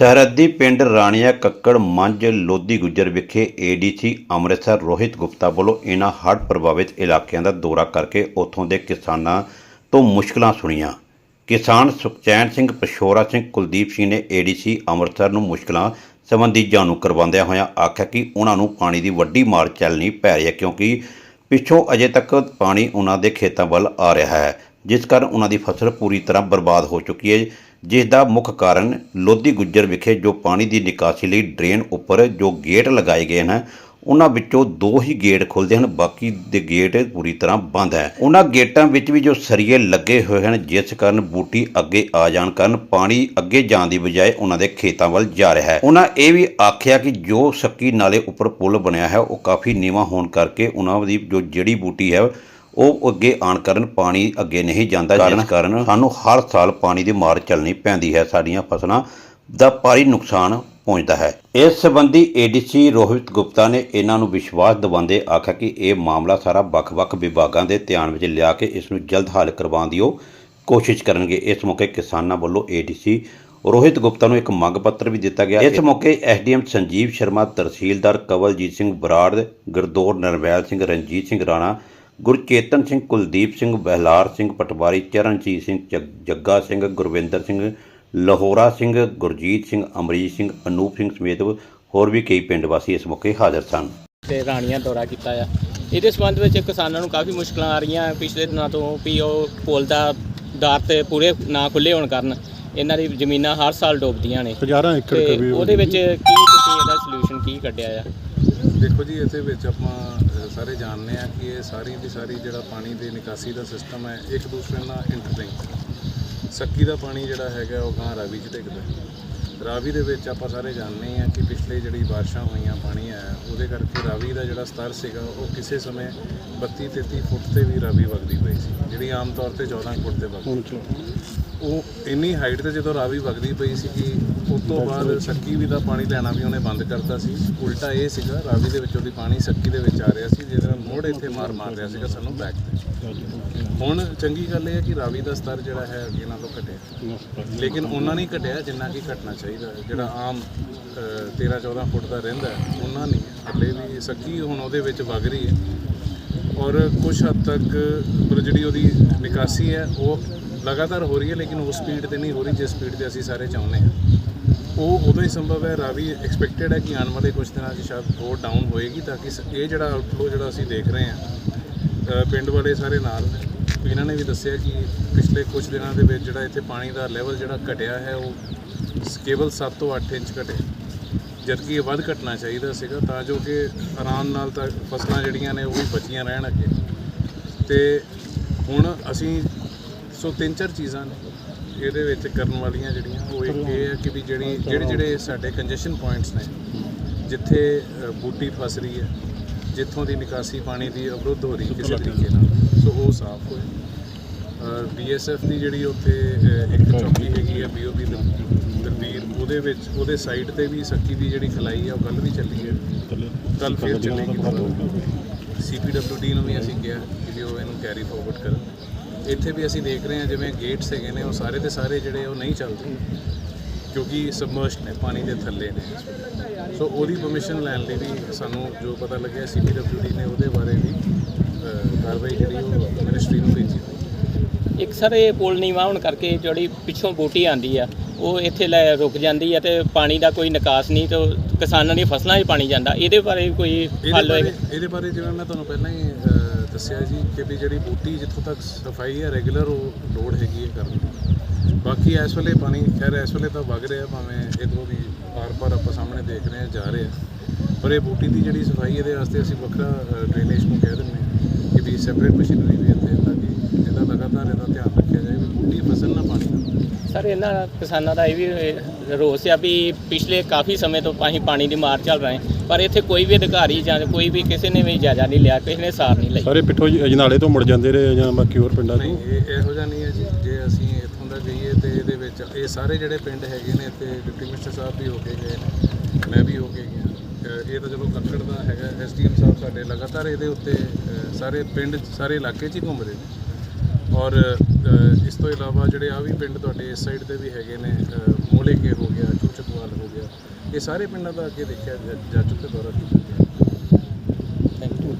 ਸਰਹੱਦੀ ਪਿੰਡ ਰਾਣੀਆ ਕੱਕੜ ਮੰਝ ਲੋਧੀ ਗੁੱਜਰ ਵਿਖੇ ਏਡੀਸੀ ਅੰਮ੍ਰਿਤਸਰ ਰੋਹਿਤ ਗੁਪਤਾ ਵੱਲੋਂ ਇਹਨਾਂ ਹੜ੍ਹ ਪ੍ਰਭਾਵਿਤ ਇਲਾਕਿਆਂ ਦਾ ਦੌਰਾ ਕਰਕੇ ਉੱਥੋਂ ਦੇ ਕਿਸਾਨਾਂ ਤੋਂ ਮੁਸ਼ਕਲਾਂ ਸੁਣੀਆਂ। ਕਿਸਾਨ ਸੁਖਚੈਨ ਸਿੰਘ, ਪਸ਼ੋਰਾ ਸਿੰਘ, ਕੁਲਦੀਪ ਸਿੰਘ ਨੇ ਏਡੀਸੀ ਅੰਮ੍ਰਿਤਸਰ ਨੂੰ ਮੁਸ਼ਕਲਾਂ ਸੰਬੰਧੀ ਜਾਣੂ ਕਰਵਾਉਂਦਿਆਂ ਹੋਇਆਂ ਆਖਿਆ ਕਿ ਉਹਨਾਂ ਨੂੰ ਪਾਣੀ ਦੀ ਵੱਡੀ ਮਾਰ ਚੱਲਣੀ ਪੈ ਰਹੀ ਹੈ ਕਿਉਂਕਿ ਪਿੱਛੋਂ ਅਜੇ ਤੱਕ ਪਾਣੀ ਉਹਨਾਂ ਦੇ ਖੇਤਾਂ ਵੱਲ ਆ ਰਿਹਾ ਹੈ, ਜਿਸ ਕਾਰਨ ਉਹਨਾਂ ਦੀ ਫਸਲ ਪੂਰੀ ਤਰ੍ਹਾਂ ਬਰਬਾਦ ਹੋ ਚੁੱਕੀ ਹੈ। ਜਿਸ ਦਾ ਮੁੱਖ ਕਾਰਨ ਲੋਧੀ ਗੁੱਜਰ ਵਿਖੇ ਜੋ ਪਾਣੀ ਦੀ ਨਿਕਾਸੀ ਲਈ ਡਰੇਨ ਉੱਪਰ ਜੋ ਗੇਟ ਲਗਾਏ ਗਏ ਹਨ, ਉਹਨਾਂ ਵਿੱਚੋਂ ਦੋ ਹੀ ਗੇਟ ਖੁੱਲਦੇ ਹਨ, ਬਾਕੀ ਦੇ ਗੇਟ ਪੂਰੀ ਤਰ੍ਹਾਂ ਬੰਦ ਹੈ। ਉਹਨਾਂ ਗੇਟਾਂ ਵਿੱਚ ਵੀ ਜੋ ਸਰੀਏ ਲੱਗੇ ਹੋਏ ਹਨ, ਜਿਸ ਕਾਰਨ ਬੂਟੀ ਅੱਗੇ ਆ ਜਾਣ ਕਾਰਨ ਪਾਣੀ ਅੱਗੇ ਜਾਣ ਦੀ ਬਜਾਏ ਉਹਨਾਂ ਦੇ ਖੇਤਾਂ ਵੱਲ ਜਾ ਰਿਹਾ ਹੈ। ਉਹਨਾਂ ਇਹ ਵੀ ਆਖਿਆ ਕਿ ਜੋ ਸੱਕੀ ਨਾਲੇ ਉੱਪਰ ਪੁਲ ਬਣਿਆ ਹੈ, ਉਹ ਕਾਫੀ ਨੀਵਾਂ ਹੋਣ ਕਰਕੇ ਉਹਨਾਂ ਦੀ ਜੋ ਜੜੀ ਬੂਟੀ ਹੈ ਉਹ ਅੱਗੇ ਆਣ ਕਾਰਨ ਪਾਣੀ ਅੱਗੇ ਨਹੀਂ ਜਾਂਦਾ ਜਿਸ ਕਾਰਨ? ਸਾਨੂੰ ਹਰ ਸਾਲ ਪਾਣੀ ਦੀ ਮਾਰ ਚੱਲਣੀ ਪੈਂਦੀ ਹੈ ਸਾਡੀਆਂ ਫਸਲਾਂ ਦਾ ਭਾਰੀ ਨੁਕਸਾਨ ਪਹੁੰਚਦਾ ਹੈ। ਇਸ ਸੰਬੰਧੀ ਏਡੀਸੀ ਰੋਹਿਤ ਗੁਪਤਾ ਨੇ ਇਹਨਾਂ ਨੂੰ ਵਿਸ਼ਵਾਸ ਦਿਵਾਉਂਦੇ ਆਖਿਆ ਕਿ ਇਹ ਮਾਮਲਾ ਸਾਰਾ ਵੱਖ-ਵੱਖ ਵਿਭਾਗਾਂ ਦੇ ਧਿਆਨ ਵਿੱਚ ਲਿਆ ਕੇ ਇਸ ਨੂੰ ਜਲਦ ਹੱਲ ਕਰਵਾਉਣ ਦੀ ਉਹ ਕੋਸ਼ਿਸ਼ ਕਰਨਗੇ। ਇਸ ਮੌਕੇ ਕਿਸਾਨਾਂ ਵੱਲੋਂ ਏਡੀਸੀ ਰੋਹਿਤ ਗੁਪਤਾ ਨੂੰ ਇੱਕ ਮੰਗ ਪੱਤਰ ਵੀ ਦਿੱਤਾ ਗਿਆ। ਇਸ ਮੌਕੇ ਐਸਡੀਐਮ ਸੰਜੀਵ ਸ਼ਰਮਾ ਤਹਿਸੀਲਦਾਰ ਕਵਲਜੀਤ ਸਿੰਘ ਬਰਾੜ ਗੁਰਦੌਰ ਨਰਵੈਲ ਸਿੰਘ ਰਣਜੀਤ ਸਿੰਘ ਰਾਣਾ ਗੁਰਚੇਤਨ ਸਿੰਘ ਕੁਲਦੀਪ ਸਿੰਘ ਬਹਿਲਾਰ ਸਿੰਘ ਪਟਵਾਰੀ ਚਰਨਜੀਤ ਸਿੰਘ ਜਗ- ਸਿੰਘ ਗੁਰਵਿੰਦਰ ਸਿੰਘ ਲਾਹੌਰਾ ਸਿੰਘ ਗੁਰਜੀਤ ਸਿੰਘ ਅਮਰੀਸ਼ ਸਿੰਘ ਅਨੂਪ ਸਿੰਘ ਸਮੇਤ ਹੋਰ ਵੀ ਕਈ ਪਿੰਡ ਵਾਸੀ ਇਸ ਮੌਕੇ ਹਾਜ਼ਰ ਸਨ। ਤੇ ਰਾਣੀਆਂ ਦੌਰਾ ਕੀਤਾ ਆ। ਇਹਦੇ ਸੰਬੰਧ ਵਿੱਚ ਕਿਸਾਨਾਂ ਨੂੰ ਕਾਫੀ ਮੁਸ਼ਕਲਾਂ ਆ ਰਹੀਆਂ। ਪਿਛਲੇ ਦਿਨਾਂ ਤੋਂ ਵੀ ਉਹ ਪੁਲ ਦਾ ਦਾਰ ਤੇ ਪੂਰੇ ਨਾ ਖੁੱਲੇ ਹੋਣ ਕਾਰਨ ਇਹਨਾਂ ਦੀ ਜ਼ਮੀਨਾਂ ਹਰ ਸਾਲ ਡੁੱਬਦੀਆਂ ਨੇ। ਹਜ਼ਾਰਾਂ ਏਕੜ ਤੇ ਉਹਦੇ ਵਿੱਚ ਕੀ ਤੁਸੀਂ ਇਹਦਾ ਸੋਲੂਸ਼ਨ ਕੀ ਕੱਢਿਆ ਆ? ਦੇਖੋ ਜੀ ਇਹਦੇ ਵਿੱਚ ਆਪਾਂ ਸਾਰੇ ਜਾਣਦੇ ਆ ਕਿ ਇਹ ਸਾਰੀ ਦੀ ਸਾਰੀ ਜਿਹੜਾ ਪਾਣੀ ਦੀ ਨਿਕਾਸੀ ਦਾ ਸਿਸਟਮ ਹੈ, ਇੱਕ ਦੂਸਰੇ ਨਾਲ ਇੰਟਰਲਿੰਕ ਸੱਕੀ ਦਾ ਪਾਣੀ ਜਿਹੜਾ ਹੈਗਾ, ਉਹ ਗਾਂ ਰਾਵੀ 'ਚ ਡਿੱਗਦਾ ਰਾਵੀ ਦੇ ਵਿੱਚ ਆਪਾਂ ਸਾਰੇ ਜਾਣਦੇ ਆ ਕਿ ਪਿਛਲੇ ਜਿਹੜੀ ਬਾਰਿਸ਼ਾਂ ਹੋਈਆਂ ਪਾਣੀ ਆਇਆ ਉਹਦੇ ਕਰਕੇ ਰਾਵੀ ਦਾ ਜਿਹੜਾ ਸਤਰ ਸੀਗਾ, ਉਹ ਕਿਸੇ ਸਮੇਂ 32 33 ਫੁੱਟ ਤੇ ਵੀ ਰਾਵੀ ਵਗਦੀ ਪਈ ਸੀ, ਜਿਹੜੀ ਆਮ ਤੌਰ ਤੇ 14 ਫੁੱਟ ਤੇ ਵਗਦੀ ਉਹ ਇੰਨੀ ਹਾਈਟ ਤੇ ਜਦੋਂ ਰਾਵੀ ਵਗਦੀ ਪਈ ਸੀ ਕਿ ਉਸ ਤੋਂ ਬਾਅਦ ਸੱਕੀ ਵੀ ਦਾ ਪਾਣੀ ਲੈਣਾ ਵੀ ਉਹਨੇ ਬੰਦ ਕਰਤਾ ਸੀ। ਉਲਟਾ ਇਹ ਸੀਗਾ, ਰਾਵੀ ਦੇ ਵਿੱਚੋਂ ਦੀ ਪਾਣੀ ਸੱਕੀ ਦੇ ਵਿੱਚ ਆ ਰਿਹਾ ਸੀ, ਜਿਹਦੇ ਨਾਲ ਮੋੜ ਇੱਥੇ ਮਾਰ ਮਾਰ ਰਿਹਾ ਸੀਗਾ ਸਾਨੂੰ ਬੈਕ ਤੇ। ਹੁਣ ਚੰਗੀ ਗੱਲ ਇਹ ਹੈ ਕਿ ਰਾਵੀ ਦਾ ਸਤਰ ਜਿਹੜਾ ਹੈ ਅੱਗੇ ਨਾਲੋਂ ਘਟਿਆ। ਲੇਕਿਨ ਉਹਨਾਂ ਨਹੀਂ ਘਟਿਆ ਜਿੰਨਾ ਕਿ ਘਟਣਾ ਚਾਹੀਦਾ ਜਿਹੜਾ ਆਮ 13 14 ਫੁੱਟ ਦਾ ਰਹਿੰਦਾ ਉਹਨਾਂ ਨਹੀਂ ਹੈ। ਵੀ ਸੱਕੀ ਹੁਣ ਉਹਦੇ ਵਿੱਚ ਵਗ ਰਹੀ ਹੈ। ਔਰ ਕੁਝ ਹੱਦ ਤੱਕ ਜਿਹੜੀ ਉਹਦੀ ਨਿਕਾਸੀ ਹੈ, ਉਹ ਲਗਾਤਾਰ ਹੋ ਰਹੀ ਹੈ, ਲੇਕਿਨ ਉਸ ਸਪੀਡ ਤੇ ਨਹੀਂ ਹੋ ਰਹੀ ਜਿਸ ਸਪੀਡ ਤੇ ਅਸੀਂ ਸਾਰੇ ਚਾਹੁੰਦੇ ਹਾਂ। ਉਹ ਉਦੋਂ ਹੀ ਸੰਭਵ ਹੈ, ਰਾਵੀ ਐਕਸਪੈਕਟਡ ਹੈ ਕਿ ਆਉਣ ਵਾਲੇ ਕੁਝ ਦਿਨਾਂ 'ਚ ਸ਼ਾਇਦ ਉਹ ਡਾਊਨ ਹੋਏਗੀ ਤਾਂ ਕਿ ਸ- ਇਹ ਜਿਹੜਾ ਆਊਟਫਲੋ ਜਿਹੜਾ ਅਸੀਂ ਦੇਖ ਰਹੇ ਹਾਂ ਪਿੰਡ ਵਾਲੇ ਸਾਰੇ ਨਾਲ ਨੇ। ਇਹਨਾਂ ਨੇ ਵੀ ਦੱਸਿਆ ਕਿ ਪਿਛਲੇ ਕੁਝ ਦਿਨਾਂ ਦੇ ਵਿੱਚ ਜਿਹੜਾ ਇੱਥੇ ਪਾਣੀ ਦਾ ਲੈਵਲ ਜਿਹੜਾ ਘਟਿਆ ਹੈ, ਉਹ ਸ- ਕੇਵਲ 7 ਤੋਂ 8 ਇੰਚ ਘਟਿਆ। ਜਦਕਿ ਇਹ ਵੱਧ ਘਟਣਾ ਚਾਹੀਦਾ ਸੀਗਾ, ਤਾਂ ਜੋ ਕਿ ਆਰਾਮ ਨਾਲ ਤਾਂ ਫਸਲਾਂ ਜਿਹੜੀਆਂ ਨੇ ਉਹ ਵੀ ਬਚੀਆਂ ਰਹਿਣ ਅੱਗੇ। ਤੇ ਹੁਣ ਅਸੀਂ ਸੋ ਤਿੰਨ ਚਾਰ ਚੀਜ਼ਾਂ ਨੇ ਇਹਦੇ ਵਿੱਚ ਕਰਨ ਵਾਲੀਆਂ ਜਿਹੜੀਆਂ ਉਹ ਇੱਕ ਇਹ ਹੈ ਕਿ ਵੀ ਜਿਹੜੀ ਜਿਹੜੇ ਜਿਹੜੇ ਸਾਡੇ ਕੰਜੈਸ਼ਨ ਪੁਆਇੰਟਸ ਨੇ ਜਿੱਥੇ ਬੂਟੀ ਫਸ ਰਹੀ ਹੈ ਜਿੱਥੋਂ ਦੀ ਨਿਕਾਸੀ ਪਾਣੀ ਦੀ ਅਵਰੁੱਧ ਹੋ ਰਹੀ ਕਿਸੇ ਤਰੀਕੇ ਨਾਲ। ਸੋ ਉਹ ਸਾਫ਼ ਹੋਏ ਬੀਐਸਐਫ ਦੀ ਜਿਹੜੀ ਉੱਥੇ ਇੱਕ ਚੌਕੀ ਹੈਗੀ ਹੈ ਬੀਓਬੀ ਦਲਬੀਰ ਉਹਦੇ ਵਿੱਚ ਉਹਦੇ ਸਾਈਡ ਤੇ ਵੀ ਸੱਕੀ ਦੀ ਜਿਹੜੀ ਖਲਾਈ ਹੈ ਉਹ ਕੱਲ ਵੀ ਚੱਲੀ ਹੈ। ਕੱਲ ਫਿਰ ਚੱਲੇਗੀ। ਸੀਪੀਡਬਲਯੂਡੀ ਨੂੰ ਵੀ ਅਸੀਂ ਕਿਹਾ ਕਿ ਉਹ ਇਹਨੂੰ ਕੈਰੀ ਫਾਰਵਰਡ ਕਰਨ। ਇੱਥੇ ਵੀ ਅਸੀਂ ਦੇਖ ਰਹੇ ਹਾਂ ਜਿਵੇਂ ਗੇਟਸ ਹੈਗੇ ਨੇ ਉਹ ਸਾਰੇ ਦੇ ਸਾਰੇ ਜਿਹੜੇ ਉਹ ਨਹੀਂ ਚੱਲਦੇ। ਕਿਉਂਕਿ ਸਬਮਰਜਡ ਨੇ ਪਾਣੀ ਦੇ ਥੱਲੇ ਨੇ। ਸੋ ਉਹਦੀ ਪਰਮਿਸ਼ਨ ਲੈਣ ਲਈ ਵੀ ਸਾਨੂੰ ਜੋ ਪਤਾ ਲੱਗਿਆ ਸੀਪੀਡਬਲਯੂਡੀ ਨੇ ਉਹਦੇ ਬਾਰੇ ਵੀ ਕਾਰਵਾਈ ਜਿਹੜੀ ਉਹ ਮਿਨਿਸਟਰੀ ਨੂੰ ਭੇਜੀ। ਇੱਕ ਸਰ ਇਹ ਪੁਲ ਨੀਵਾਂ ਹੋਣ ਕਰਕੇ ਜਿਹੜੀ ਪਿੱਛੋਂ ਬੂਟੀ ਆਂਦੀ ਆ ਉਹ ਇੱਥੇ ਲੈ ਰੁਕ ਜਾਂਦੀ ਆ ਤੇ ਪਾਣੀ ਦਾ ਕੋਈ ਨਿਕਾਸ ਨਹੀਂ ਤੇ ਕਿਸਾਨਾਂ ਦੀਆਂ ਫਸਲਾਂ 'ਚ ਪਾਣੀ ਜਾਂਦਾ। ਇਹਦੇ ਬਾਰੇ ਕੋਈ ਹੱਲ ਹੋਏਗਾ ਇਹਦੇ ਬਾਰੇ ਜਿਵੇਂ ਮੈਂ ਤੁਹਾਨੂੰ ਪਹਿਲਾਂ ਹੀ ਦੱਸਿਆ ਜੀ ਕਿ ਵੀ ਜਿਹੜੀ ਬੂਟੀ ਜਿੱਥੋਂ ਤੱਕ ਸਫ਼ਾਈ ਹੈ ਰੈਗੂਲਰ ਉਹ ਲੋਡ ਹੈਗੀ ਹੈ ਕਰਨ ਦੀ। ਬਾਕੀ ਇਸ ਵੇਲੇ ਪਾਣੀ, ਖੈਰ ਇਸ ਵੇਲੇ ਤਾਂ ਵਗ ਰਿਹਾ, ਭਾਵੇਂ ਇਧਰੋਂ ਦੀ ਪਾਰ ਪਾਰ ਆਪਾਂ ਸਾਹਮਣੇ ਦੇਖ ਰਹੇ ਹਾਂ, ਜਾ ਰਹੇ। ਰਿਹਾ ਪਰ ਇਹ ਬੂਟੀ ਦੀ ਜਿਹੜੀ ਸਫ਼ਾਈ ਇਹਦੇ ਵਾਸਤੇ ਅਸੀਂ ਵੱਖਰਾ ਡਰੇਨੇਜ ਨੂੰ ਕਹਿ ਦਿੰਦੇ ਹਾਂ ਕਿ ਵੀ ਸੈਪਰੇਟ ਮਸ਼ੀਨਰੀ ਵੀ ਇੱਥੇ ਤਾਂ ਕਿ ਇਹਦਾ ਲਗਾਤਾਰ ਇਹਦਾ ਧਿਆਨ ਰੱਖਿਆ ਜਾਏ, ਵੀ ਬੂਟੀ ਫਸਲ ਨਾ ਪਾਣੀ ਨਾਲ ਸਰ ਇਹਨਾਂ ਕਿਸਾਨਾਂ ਦਾ ਇਹ ਵੀ ਰੋਸ ਆ ਵੀ ਪਿਛਲੇ ਕਾਫੀ ਸਮੇਂ ਤੋਂ ਅਸੀਂ ਪਾਣੀ ਦੀ ਮਾਰ ਚੱਲ ਰਹੇ ਹਾਂ ਪਰ ਇੱਥੇ ਕੋਈ ਵੀ ਅਧਿਕਾਰੀ ਜਾਂ ਕੋਈ ਵੀ ਕਿਸੇ ਨੇ ਵੀ ਇਜਾਜ਼ਤ ਨਹੀਂ ਲਿਆ ਕਿਸੇ ਨੇ ਸਾਰ ਨਹੀਂ ਲਈ। ਸਾਰੇ ਪਿੱਠੋਂ ਜੀ ਅਜਨਾਲੇ ਤੋਂ ਮੁੜ ਜਾਂਦੇ ਰਹੇ ਜਾਂ ਬਾਕੀ ਹੋਰ ਪਿੰਡਾਂ ਨਹੀਂ ਤੋਂ ਇਹ ਇਹੋ ਜਿਹਾ ਨਹੀਂ ਹੈ ਜੀ ਜੇ ਅਸੀਂ ਇੱਥੋਂ ਦਾ ਜਾਈਏ ਤੇ ਇਹਦੇ ਵਿੱਚ ਇਹ ਸਾਰੇ ਜਿਹੜੇ ਪਿੰਡ ਹੈਗੇ ਨੇ ਤੇ ਡਿਪਟੀ ਮਿਨਿਸਟਰ ਸਾਹਿਬ ਵੀ ਹੋ ਕੇ ਗਏ ਨੇ ਮੈਂ ਵੀ ਹੋ ਕੇ ਗਿਆ। ਇਹ ਤਾਂ ਚਲੋ ਕੱਕੜ ਦਾ ਹੈਗਾ ਐਸਡੀਐਮ ਸਾਹਿਬ ਸਾਡੇ ਲਗਾਤਾਰ ਇਹਦੇ ਉੱਤੇ ਸਾਰੇ ਪਿੰਡ ਸਾਰੇ ਇਲਾਕੇ 'ਚ ਹੀ ਘੁੰਮ ਰਹੇ ਨੇ। ਔਰ ਇਸ ਤੋਂ ਇਲਾਵਾ ਜਿਹੜੇ ਆ ਵੀ ਪਿੰਡ ਤੁਹਾਡੇ ਇਸ ਸਾਈਡ ਤੇ ਵੀ ਹੈਗੇ ਨੇ ਮੋਲੇ ਕੇ ਹੋ ਗਿਆ, ਚੂਚਕਵਾਲ ਹੋ ਗਿਆ, ਇਹ ਸਾਰੇ ਪਿੰਡਾਂ ਦਾ ਅੱਗੇ ਦੇਖਿਆ ਜਾ ਚੁੱਕੇ ਦੌਰਾ ਕੀਤਾ ਥੈਂਕ ਯੂ